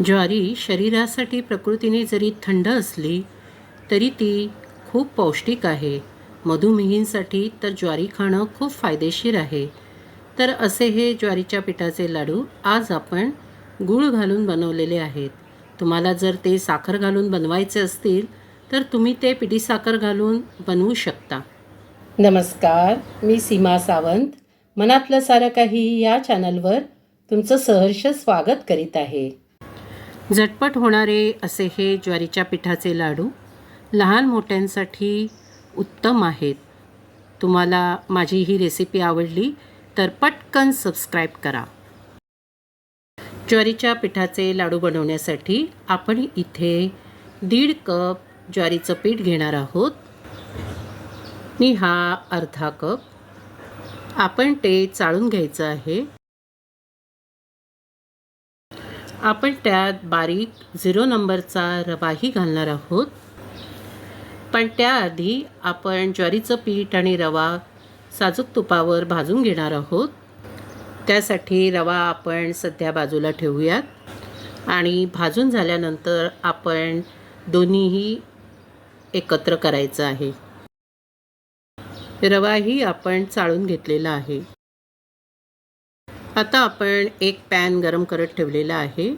ज्वारी शरीरासाठी प्रकृतीने जरी थंड असली तरी ती खूप पौष्टिक आहे. मधुमेहींसाठी तर ज्वारी खाणं खूप फायदेशीर आहे. तर असे हे ज्वारीच्या पिठाचे लाडू आज आपण गूळ घालून बनवलेले आहेत. तुम्हाला जर ते साखर घालून बनवायचे असतील तर तुम्ही ते पिठी साखर घालून बनवू शकता. नमस्कार मी सीमा सावंत. मनातलं सारं काही या चॅनलवर तुमचं सहर्ष स्वागत करीत आहे. झटपट होणारे असे हे ज्वारीच्या पिठाचे लाडू लहान मोठ्यांसाठी उत्तम आहेत. तुम्हाला माझी ही रेसिपी आवडली तर पटकन सबस्क्राईब करा. ज्वारीच्या पिठाचे लाडू बनवण्यासाठी आपण इथे दीड कप ज्वारीचं पीठ घेणार आहोत. मी हा अर्धा कप. आपण ते चाळून घ्यायचं आहे. आपण त्यात बारीक झिरो नंबरचा रवाही घालणार आहोत. पण त्याआधी आपण ज्वारीचं पीठ आणि रवा साजूक तुपावर भाजून घेणार आहोत. त्यासाठी रवा आपण सध्या बाजूला ठेवूयात. आणि भाजून झाल्यानंतर आपण दोन्हीही एकत्र करायचं आहे. रवाही आपण चाळून घेतलेला आहे. आता आपण एक पॅन गरम करत ठेवलेला आहे.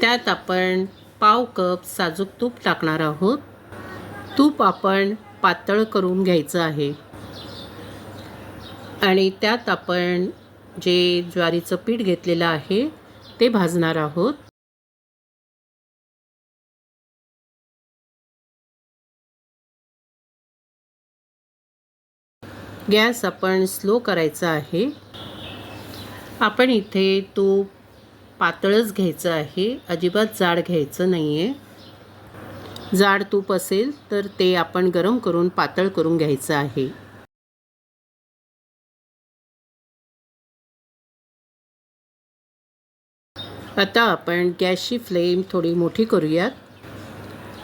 त्यात आपण पाव कप साजूक तूप टाकणार आहोत. तूप आपण पातळ करून घ्यायचं आहे. आणि त्यात आपण जे ज्वारीचं पीठ घेतलेलं आहे ते भाजणार आहोत. गॅस आपण स्लो करायचा आहे. आपण इथे तूप पातळच घ्यायचं आहे. अजिबात जाड घ्यायचं नाही आहे जाड तूप असेल तर ते आपण गरम करून पातळ करून घ्यायचं आहे. आता आपण गॅसची फ्लेम थोडी मोठी करूयात.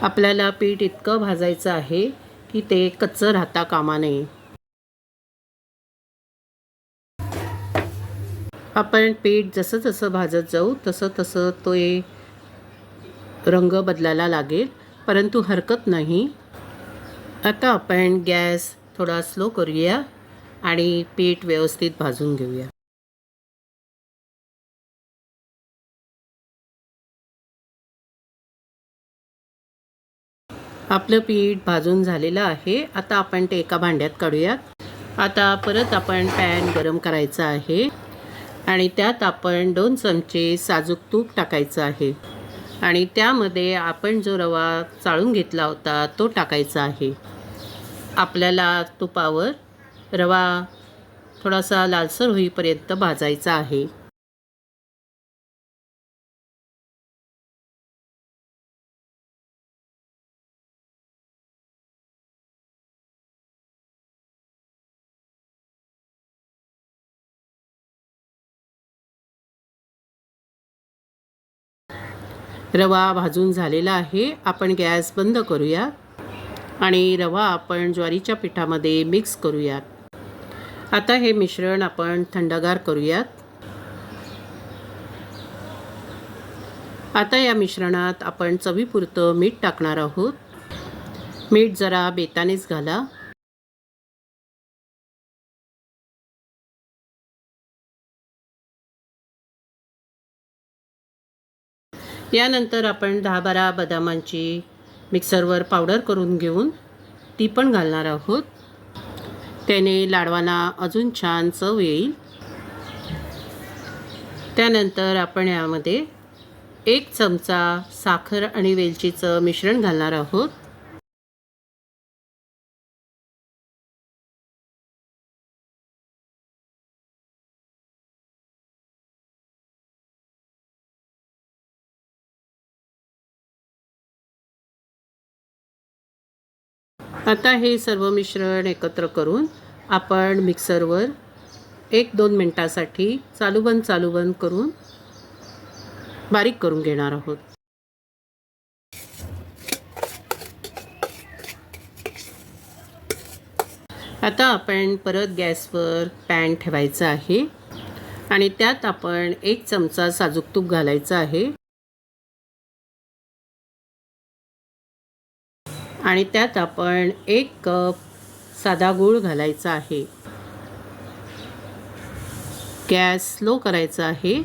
आपल्याला पीठ इतकं भाजायचं आहे की ते कच्चं राहता कामा नये. आपण पीठ जसं जसं भाजत जाऊ तसं तसं तो रंग बदलायला लागेल परंतु हरकत नाही. आता आपण गॅस थोडा स्लो करूया आणि पीठ व्यवस्थित भाजून घेऊया. आपलं पीठ भाजून झालेलं आहे. आता आपण ते एका भांड्यात काढूयात. आता परत आपण पॅन गरम करायचा आहे. आणि त्यात आपण दोन चमचे साजूक तूप टाकायचं आहे. आणि त्यामध्ये आपण जो रवा चाळून घेतला होता तो टाकायचा आहे. आपल्याला तुपावर रवा थोडासा लालसर होईपर्यंत भाजायचा आहे. रवा भाजून झालेला आहे. आपण गॅस बंद करूया. आणि रवा आपण ज्वारीच्या पिठामध्ये मिक्स करूयात. आता हे मिश्रण आपण थंडगार करूयात. आता या मिश्रणात आपण चवीपुरतं मीठ टाकणार आहोत. मीठ जरा बेतानेच घाला. यानंतर आपण दहा बारा बदामांची मिक्सरवर पावडर करून घेऊन ती पण घालणार आहोत. त्याने लाडवांना अजून छान चव येईल. त्यानंतर आपण यामध्ये एक चमचा साखर आणि वेलचीचं मिश्रण घालणार आहोत. आता हे सर्व मिश्रण एकत्र करून आपण मिक्सरवर एक दोन मिनटासाठी चालू बंद चालू बंद करून बारीक करून घेणार आहोत. आता आपण परत गॅसवर पॅन ठेवायचं आहे आणि त्यात आपण एक चमचा साजूक तूप घालायचं आहे. आणि त्यात आपण एक कप साधा गूळ घालायचा आहे. गॅस स्लो करायचा आहे.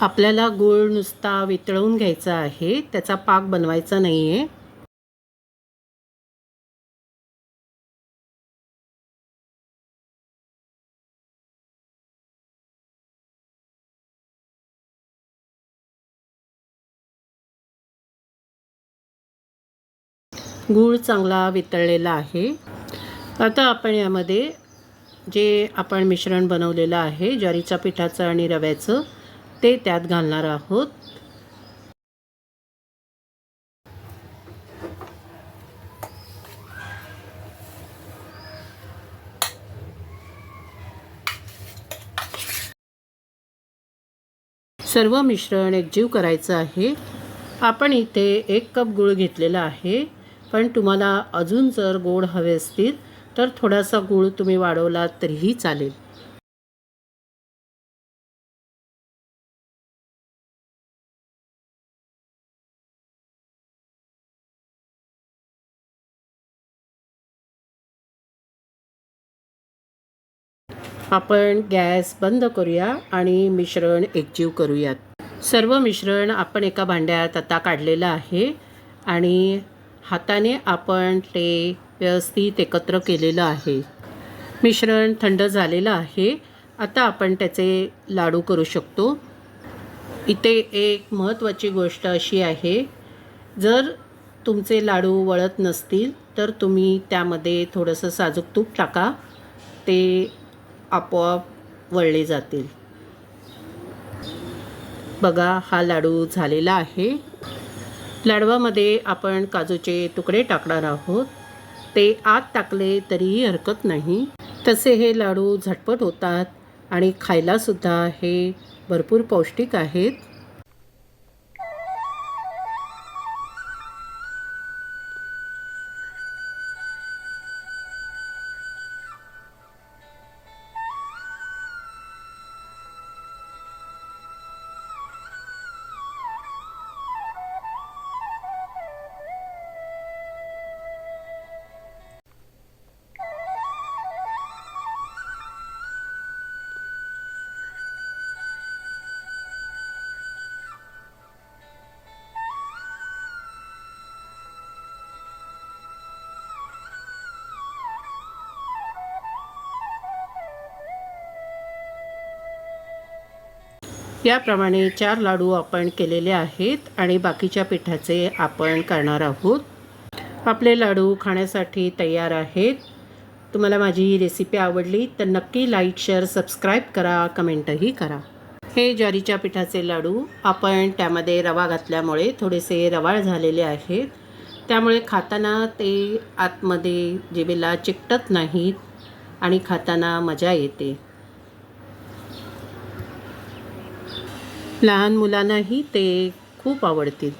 आपल्याला गूळ नुसता वितळवून घ्यायचा आहे. त्याचा पाक बनवायचा नाही आहे गूळ चांगला वितळलेला आहे. आता आपण यामध्ये जे आपण मिश्रण बनवलेलं आहे ज्वारीच्या पिठाचं आणि रव्याचं ते त्यात घालणार आहोत. सर्व मिश्रण एकजीव करायचं आहे. आपण इथे एक कप गूळ घेतलेला आहे. पण तुम्हाला अजून जर गोड हवे असतील तर थोडासा गूळ तुम्ही वाढवला तरीही चालेल. आपण गॅस बंद करूया आणि मिश्रण एकजीव करूयात. सर्व मिश्रण आपण एका भांड्यात आता काढलेलं आहे आणि हाताने आपण ते व्यवस्थित एकत्र केलेलं आहे. मिश्रण थंड झालेलं आहे. आता आपण त्याचे लाडू करू शकतो. इथे एक महत्त्वाची गोष्ट अशी आहे जर तुमचे लाडू वळत नसतील तर तुम्ही त्यामध्ये थोडंसं साजूक तूप टाका. ते आपोआप वळले जातील. बघा हा लाडू झालेला आहे. लाडवामध्ये आपण काजूचे तुकडे टाकणार आहोत. ते आत टाकले तरीही हरकत नाही. तसे हे लाडू झटपट होतात आणि खायलासुद्धा हे भरपूर पौष्टिक आहेत. याप्रमाणे चार लाडू आपण केलेले आहेत आणि बाकीच्या पिठाचे आपण करणार आहोत. आपले लाडू खाण्यासाठी तयार आहेत. तुम्हाला माझी ही रेसिपी आवडली तर नक्की लाईक शेअर सबस्क्राईब करा कमेंटही करा. हे ज्वारीच्या पिठाचे लाडू आपण त्यामध्ये रवा घातल्यामुळे थोडेसे रवाळ झालेले आहेत. त्यामुळे खाताना ते आतमध्ये जिभेला चिकटत नाहीत आणि खाताना मजा येते. लहान मुलांनाही ते खूप आवडतील.